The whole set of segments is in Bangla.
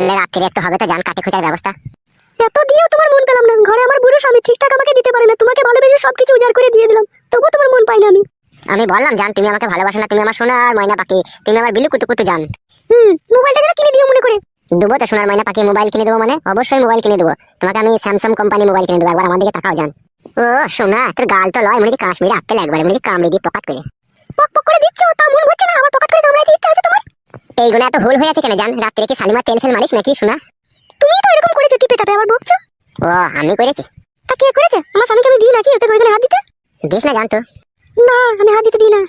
রাত্রে একটু হবে তো জান কাটে খোঁজার ব্যবস্থা। এত দিয়েও তোমার মন পেলাম না। ঘরে আমার বুড়ো স্বামী ঠিকঠাক আমাকে দিতে পারে না। তোমাকে ভালোবেসে সবকিছু উজাড় করে দিয়ে দিলাম। তবুও তোমার মন পাই না আমি। আমি বললাম জান তুমি আমাকে ভালোবাসো না তুমি আমার সোনার ময়না পাখি। তুমি আমার বিলু কুতু কুতু জান। হুম মোবাইলটা যেন কিনে দিও মনে করে। দেবো তো সোনার ময়না পাখি মোবাইল কিনে দেবো মানে? অবশ্যই মোবাইল কিনে দেবো। তোমাকে আমি স্যামসাং কোম্পানি মোবাইল কিনে দেবো। একবার আমার দিকে তাকাও জান। ও সোনা তোর গাল তো লয় মনে কি কাশ্মীর আপেল একবার মনে কি কামড়ে দিয়ে পকাত করে। পক পক করে দিচ্ছ? তা মন হচ্ছে না? আমার করে এইগুলো এত ভুল কেন জান? রাত্রে কি সালিমা তেল ফেল মারিস নাকি সোনা তুমি তো এরকম করেছ টিপে টাপে আবার বকছো? ও আমি করেছি। তা কে করেছে? আমার স্বামীকে আমি দিই নাকি? ওকে হাত দিতে? দিস না জান তো না আমি হাত দিতে দিই না।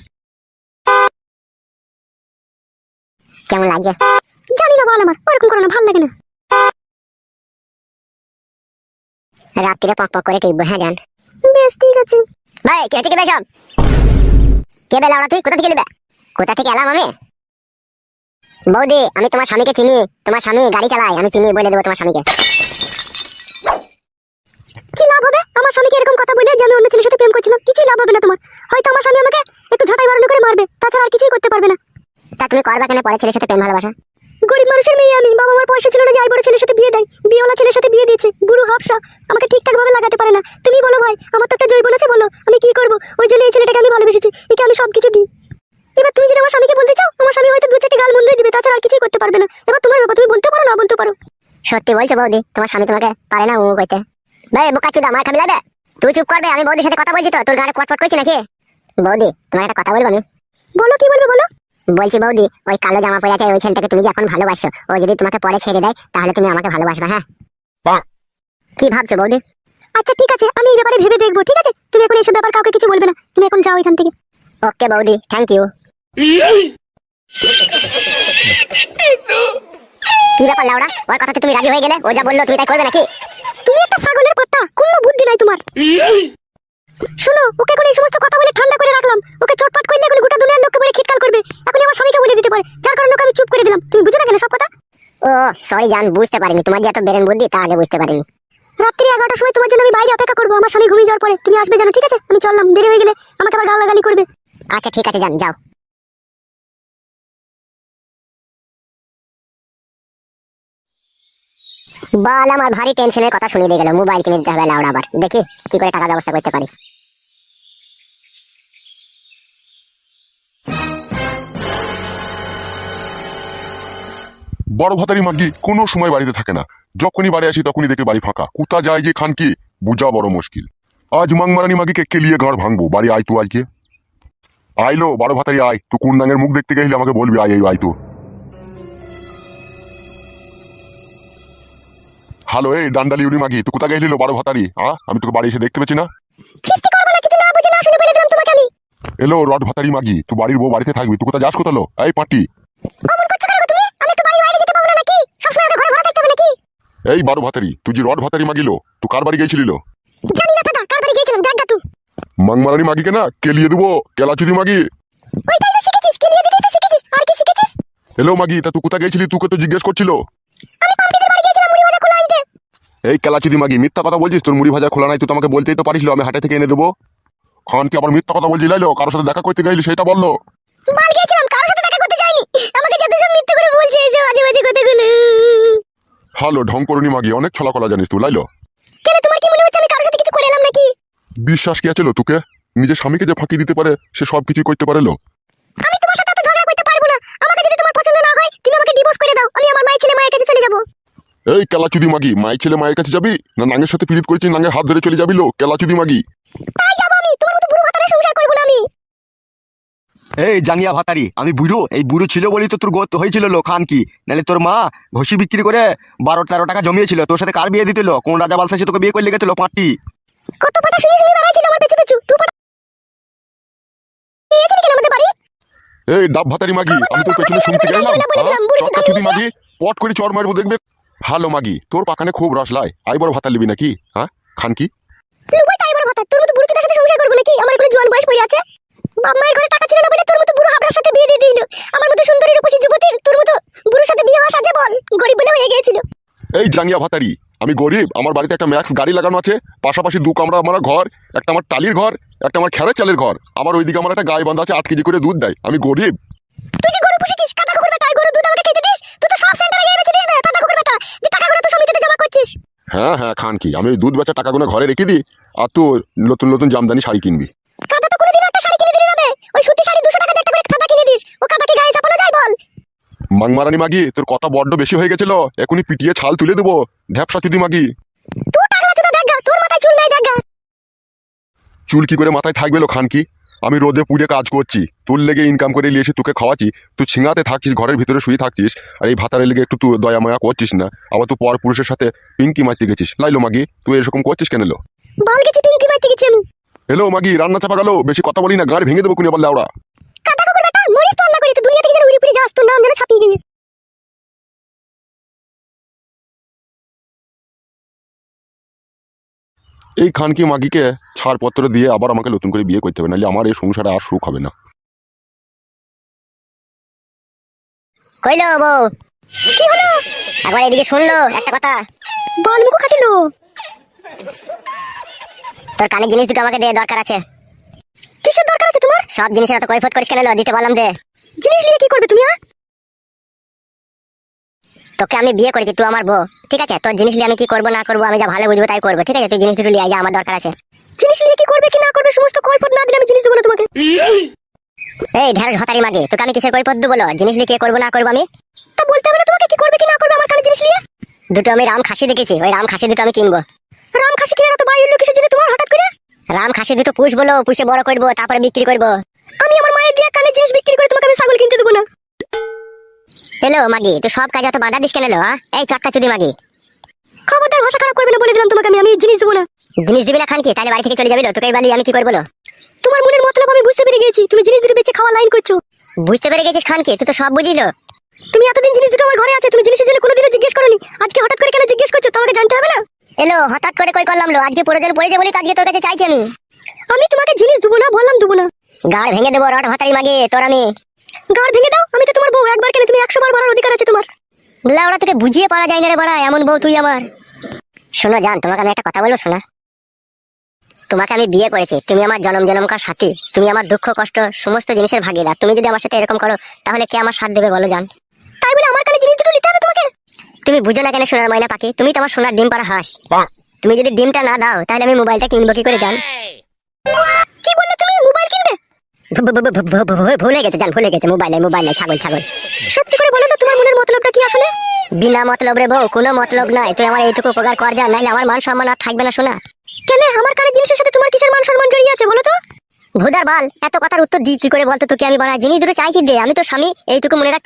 কেমন লাগছে? জানি না বল আমার ওরকম করো না ভালো লাগে না। রাত্রিরে পক পক করে টিপবো হ্যাঁ জান? বেশ ঠিক আছে। ভাই কে থেকে বেসব কে বেলা ওরা তুই? কোথা থেকে নেবে কোথা থেকে এলাম আমি? বৌদি আমি তোমার স্বামীকে চিনি। তোমার স্বামী গাড়ি চালায় আমি চিনি বলে দেবো তোমার স্বামীকে। কি লাভ হবে? আমার স্বামীকে এরকম কথা বলে যে আমি অন্য ছেলের সাথে প্রেম করছিলাম? কিছুই লাভ হবে না তোমার। হয়তো আমার স্বামী আমাকে একটু ঝাঁটাই বাড়ানো করে মারবে তাছাড়া আর কিছুই করতে পারবে না। তা তুমি করবা কেন পরে ছেলের সাথে প্রেম ভালোবাসা? গরিব মানুষের মেয়ে আমি বাবা আমার পয়সা ছিল না যে আই বড় ছেলের সাথে বিয়ে দেয়। বিয়েওয়ালা ছেলের সাথে বিয়ে দিয়েছে বুড়ো হাফসা। আমাকে ঠিকঠাক ভাবে লাগাতে পারে না। তুমি বলো ভাই আমার তো একটা জৈবন আছে বলো। আমি কি করব? ওই জন্য এই ছেলেটাকে আমি ভালোবেসেছি। একে আমি সবকিছু দিই। এবার তুমি যদি আমার স্বামীকে বলতে চাও আমার স্বামী হয়তো দু চারটি গাল মন্দ দিবে তাছাড়া আর কিছুই করতে পারবে না। এবার তোমার ব্যাপার তুমি বলতে পারো না বলতে পারো? সত্যি বলছো বৌদি তোমার স্বামী তোমাকে পারে না ও কইতে ভাই বোকা চুদা মার খাবি লাগে তুই চুপ করবে আমি বৌদির সাথে কথা বলছি তো তোর গাড়ি পটপট করছি নাকি? বৌদি তোমার একটা কথা বলব আমি? বলো কি বলবে বলো? বলছি বৌদি ওই কালো জামা পরে আছে ওই ছেলেটাকে তুমি যে এখন ভালোবাসো? ও যদি তোমাকে পরে ছেড়ে দেয় তাহলে তুমি আমাকে ভালোবাসবে হ্যাঁ? কি ভাবছ বৌদি? আচ্ছা ঠিক আছে আমি এই ব্যাপারে ভেবে দেখব ঠিক আছে? তুমি এখন এইসব ব্যাপার কাউকে কিছু বলবে না তুমি এখন যাও এখান থেকে। ওকে বৌদি থ্যাংক ইউ কি ব্যাপার লাউড়া ওর কথাতে তুমি রাজি হয়ে গেলে ও যা বলল তুমি তাই করবে নাকি? তুমি একটা ছাগলের পাত্তা কোনো বুদ্ধি নাই তোমার। শোনো ওকে এখন এই সমস্ত কথা বলে ঠান্ডা করে রাখলাম। ওকে চটপট করলে এখন গোটা দুনিয়ার লোককে বলে খিটকাল করবে। এখন আমার স্বামীকে বলে দিতে পারে। যার কারণে ওকে আমি চুপ করে দিলাম। তুমি বুঝো না কেন সব কথা? ও সরি জান বুঝতে পারিনি। তোমার যে এত বেরেন বুদ্ধি তা আগে বুঝতে পারিনি। রাত্রি এগারোটার সময় তোমার জন্য আমি বাইরে অপেক্ষা করব। আমার স্বামী ঘুমিয়ে যাওয়ার পরে। তুমি আসবে জানো ঠিক আছে? আমি চললাম। দেরি হয়ে গেলে আমাকে আবার গালাগালি করবে। আচ্ছা ঠিক আছে যান যাও। বল, আমার ভারী টেনশনের কথা শুনিয়ে দিয়ে গেল। মোবাইল কিনে দিতে হবে লাউড়া আবার। দেখি, কি করে টাকা ব্যবস্থা করতে পারি। বড় ভাতারি মাগি, কোনো সময় বাড়িতে থাকে না। যখনই বাড়ি আসি, তখনই দেখে বাড়ি ফাঁকা। কোথা যায় যে খান কি, বুঝা বড় মুশকিল। আজ মাংমারানি মাগিকে কেলিয়ে ঘর ভাঙবো? বাড়ি আয় তু আইকে আইলো বড় ভাতারি আয়। তুই কোন নাঙের মুখ দেখতে গেলে আমাকে বলবি আয় আয় তো। হ্যালো এই ডান্ডালি উড়ি মাগি তুই কোথা গেছিল বড় ভাতারি? হ্যাঁ আমি তোকে বাড়ি এসে দেখতে পেছি না? খিস্তি করব না কিছু না বুঝে না শুনে বলে দিলাম তোমাকে আমি। এলো রড ভাতারি মাগি তুই বাড়ির বউ বাড়িতে থাকবি তুই কোথা যাস কোথালো? এই পাটি। অমন করছ কেন তুমি? আমি একটু বাড়ি বাইরে যেতে পারব না নাকি? সবসময় আমাকে ঘরে ঘরে থাকতে হবে নাকি? এই বারো ভাতারি তুই যে রড ভাতারি মাগিলো তুই কার বাড়ি গেছিলিল জানি না দাদা কার বাড়ি গিয়েছিলাম দেখ তুই মাংমারানি মাগিকে না? কেলিয়ে দেবো কেলাচুদি মাগি। ওইটাই তো শিখেছিস কেলিয়ে দিতেই তো শিখেছিস আর কি শিখেছিস? হ্যালো মাগি তা তুই কোথা গেছিলি? তুকে তো জিজ্ঞেস করছিল আমি পাম্পিদের বাড়ি গিয়েছিলাম মুড়ি ভাজা খোলা আনতে এই কেলাচুদি মাগি মিথ্যা কথা বলছিস? তোর মুড়ি ভাজা খোলা নাই তুই তোমাকে বলতেই তো পারিস আমি হাটে থেকে এনে দেবো। খান কি আবার মিথ্যা কথা বলছি লাইলো? কারোর সাথে দেখা করতে গেলি সেটা বলল। বাল গিয়েছিলাম কারোর সাথে দেখা করতে যাইনি। আমাকে যত সব মিথ্যে করে বলছে এই যে বাজে বাজে কথাগুলো। হ্যালো ঢং করুনি মাগি অনেক ছলা কলা জানিস তুই লাইলো? কেন তোমার কি মনে হচ্ছে আমি কারোর সাথে কিছু করে এলাম নাকি? বিশ্বাস কি আছে তোকে? নিজের স্বামীকে যে ফাঁকি দিতে পারে সে সব কিছুই করতে পারে লো আমি তোমার সাথে এত ঝগড়া করতে পারব না আমাকে যদি তোমার পছন্দ না হয় তুমি আমাকে ডিভোর্স করে দাও আমি আমার মায়ের ছেলে মায়ের কাছে চলে যাব এই কেলাচুদি মাগি মায়ের ছেলে মায়ের কাছে যাবি? না নাঙ্গের সাথে পিরিত করেছি নাঙ্গের হাত ধরে চলে যাবি লো কেলাচুদি মাগি। তাই যাব আমি তোমার মতো বুড়ো ভাতারে সংসার করব না আমি। এই জাঙ্গিয়া ভাতারি আমি বুড়ো এই বুড়ো ছিল বলেই তো তোর গোত হয়েছিল লো খান কি? নাহলে তোর মা ঘষি বিক্রি করে বারো তেরো টাকা জমিয়েছিল তোর সাথে কার বিয়ে দিতেলো কোন রাজা বালসা তোকে বিয়ে করে গেছিল পাঁচটি কত পাটা শুনে শুনে বেড়াইছিল আমার পেছু পেছু তুই পাটা নিয়েছিলি কেন আমাদের বাড়ি? এই ডাব ভাতারি মাগি আমি তোর পেছনে শুনতে গেলাম। চক্কা চুদি মাগি পট করে চর মারবো দেখবে? হ্যালো মাগি তোর পাকানে খুব রস লাই। আই বড় ভাতা লিবি নাকি? হ্যাঁ? খান কি? লুবাই তাই বড় ভাতা। তোর মতো বুড়ো সাথে সংসার করব নাকি? আমার কোনো জোয়ান বয়স পড়ে আছে। বাপ মায়ের ঘরে টাকা ছিল না বলে তোর মতো বুড়ো হাবড়ার সাথে বিয়ে দিয়ে দিল। আমার মতো সুন্দরী রূপসী যুবতীর তোর মতো বুড়োর সাথে বিয়ে হওয়া সাজে বল গরিব বলে হয়ে গিয়েছিল। এই জাঙ্গিয়া ভাতারি আমি গরিব। আমার বাড়িতে একটা ম্যাক্স গাড়ি লাগানো আছে। পাশাপাশি দু কামরা আমার ঘর একটা আমার টালির ঘর একটা আমার খেরের চালের ঘর। আমার ওইদিকে আমার একটা গায়ে বান্ধা আছে আট কেজি করে দুধ দেয়। আমি গরিব। তুই যে গরু পুষেছিস কাদা কুকুর বেটা ওই গরু দুধ আমাকে খেতে দিস তুই তো সব সেন্টারে গিয়ে বেঁচে দিস বে কাদা কুকুর বেটা হ্যাঁ হ্যাঁ খান কি? আমি দুধ বেচা টাকাগুলো ঘরে রেখে দিই আর তুই নতুন নতুন জামদানি শাড়ি কিনবি। কাদা তো কোনোদিন একটা শাড়ি কিনে দিলে যাবে ওই সুতি শাড়ি দুশো টাকা একটা করে কাদা কিনে দিস। ও কাদা কি গায়ে চাপানো যায় বল। মাংমারানি মাগি তোর কথা বড্ড বেশি হয়ে গেছিল। এখনই পিটিয়ে ছাল তুলে দেবো। ঢ্যাপসা দিদি মাগি। তুই টাকলা চুদা দেখা তোর মাথায় চুল নাই চুল কি করে মাথায় থাকবে লো খান কি আমি রোদে পুড়ে কাজ করছি তোর লেগে ইনকাম করে নিয়ে এসে তোকে খাওয়াচ্ছি তুই ছিঙাতে থাকছিস ঘরের ভিতরে শুয়ে থাকছিস আর এই ভাতারের লেগে একটু তুই দয়া মায়া করছিস না আবার তুই পর পুরুষের সাথে পিঙ্কি মারতে গেছিস। লাইলো মাগি তুই এরকম করছিস কেন লো? বল গেছি পিঙ্কি মারতে গেছি আমি। এলো মাগি রান্না চাপা গেল বেশি কথা বলি না গাড়ি ভেঙে দেবো কুনি বললে ওরা। কাদা কুকুর বেটা মরিস তো আল্লাহ করি তো দুনিয়া থেকে যেন উড়ি পুড়ি যাস তোর নাম যেন ছাপিয়ে গিয়ে এই খানকি মাগিকে ছাড়পত্র দিয়ে আবার আমাকে নতুন করে বিয়ে করতে হবে নাহলে আমার এই সংসারে আর সুখ হবে না। কইলো বউ? কি হলো? একবার এদিকে শুনলো একটা কথা। বল মুখ কাটিলো তোর কানের জিনিস দুটো আমাকে দে দরকার আছে। কিসের দরকার আছে তোমার? সব জিনিসের এত কৈফত করিস কেন? দিতে বললাম দে। জিনিস নিয়ে কি করবে তুমি হ্যাঁ? তোকে আমি বিয়ে করেছি তুই আমার বউ। ঠিক আছে? তোর জিনিস নিয়ে আমি কি করব না করব আমি যা ভালো বুঝব তাই করব। ঠিক আছে? তুই জিনিস দুটো লিয়ে আয়, যা আমার দরকার আছে। জিনিস নিয়ে কি করবে কি না করবে সমস্ত কৈফত না দিলে আমি জিনিস দেবো না তোমাকে। এই ঢেঁড়স হতারি মাগে তোকে আমি কিসের কৈফত দেবো জিনিস নিয়ে কি করব না করব আমি? তা বলতে হবে না তোমাকে কি করবে কি না করবে আমার কানে জিনিস নিয়ে? দুটো আমি রাম খাসি দেখেছি ওই রাম খাসি দুটো আমি কিনবো। রাম খাসি কিনে তো বাই হলো কিসের জন্য তোমার হঠাৎ করে? রাম খাসি দুটো পুষ বলো পুষে বড় করব তারপরে বিক্রি করব। আমি আমার মায়ের দিয়ে কানে জিনিস বিক্রি করে তোমাকে আমি ছাগল কিনতে দেবো না। হ্যালো মাগি তুই সব কাজ এত বাধা দিস কেন লো? এই চটকা চুদি মাগি। খবরদার ভাষা খারাপ করবে না বলে দিলাম তোমাকে আমি আমি জিনিস দেবো না। জিনিস দিবি না খান কি? তাহলে বাড়ি থেকে চলে যাবি লো, তোকে বালি আমি কি করব তোমার মনের মতলব আমি বুঝতে পেরে গেছি। তুমি জিনিস দুটো বেঁচে খাওয়া লাইন করছ। বুঝতে পেরে গেছিস খান কি? তুই তো সব বুঝিল। তুমি এতদিন জিনিস দুটো আমার ঘরে আছে তুমি জিনিসের জন্য কোনোদিনও জিজ্ঞেস করনি। আজকে হঠাৎ করে কেন জিজ্ঞেস করছ? তোমাকে জানতে হবে না? এলো হঠাৎ করে কই করলাম লো? আজকে প্রয়োজন পড়েছে বলি তো আজকে তোর কাছে চাইছি আমি। আমি তোমাকে জিনিস দেবো না বললাম দেবো না। গাড় ভেঙে দেবো রড হতারি মাগে তোর আমি। গাড় ভেঙে দাও আমি তো তোমার বউ একবার কেন তুমি একশো বার বলার অধিকার আছে তোমার। ওরা তোকে বুঝিয়ে পারা যায় না রে বড়া এমন বউ তুই আমার। শোনো জান তোমাকে আমি একটা কথা বলব শোনা। তোমাকে আমি বিয়ে করেছি তুমি আমার জনম জনমকার সাথী তুমি আমার দুঃখ কষ্ট সমস্ত জিনিসের ভাগিদার। তুমি যদি আমার সাথে এরকম করো তাহলে কে আমার সাথ দেবে বলো জান? তাই বলে আমার কানে জিনিস দুটো নিতে হবে তোমাকে? তুমি বুঝো না কেন সোনার ময়না পাখি তুমি তো আমার সোনার ডিম পাড়া হাঁস। তুমি যদি ডিমটা না দাও তাহলে আমি মোবাইলটা কিনবো কি করে জান? কি বললে তুমি? মোবাইল কিনবে? ভুলে গেছে, জান, ভুলে গেছে, মোবাইলে মোবাইলে, ছাগল ছাগল। সত্যি করে বলো তো, তোমার মনের মতলবটা কি আসলে? বিনা মতলব রে বউ, কোনো মতলব নাই। তুই আমার এইটুকু উপকার কর যা নাইলে আমার মান সম্মান আর থাকবে না, শোনা। কেন? আমার কারও জিনিসের সাথে তোমার কিসের মান সম্মান জড়িয়ে আছে, বলো তো? ভুদার বাল, এত কথার উত্তর দিই কি করে বলতো তোকে আমি বাড়া জিনিস দুটো চাইছি দে? আমি তো স্বামী, এইটুকু মনে রাখতো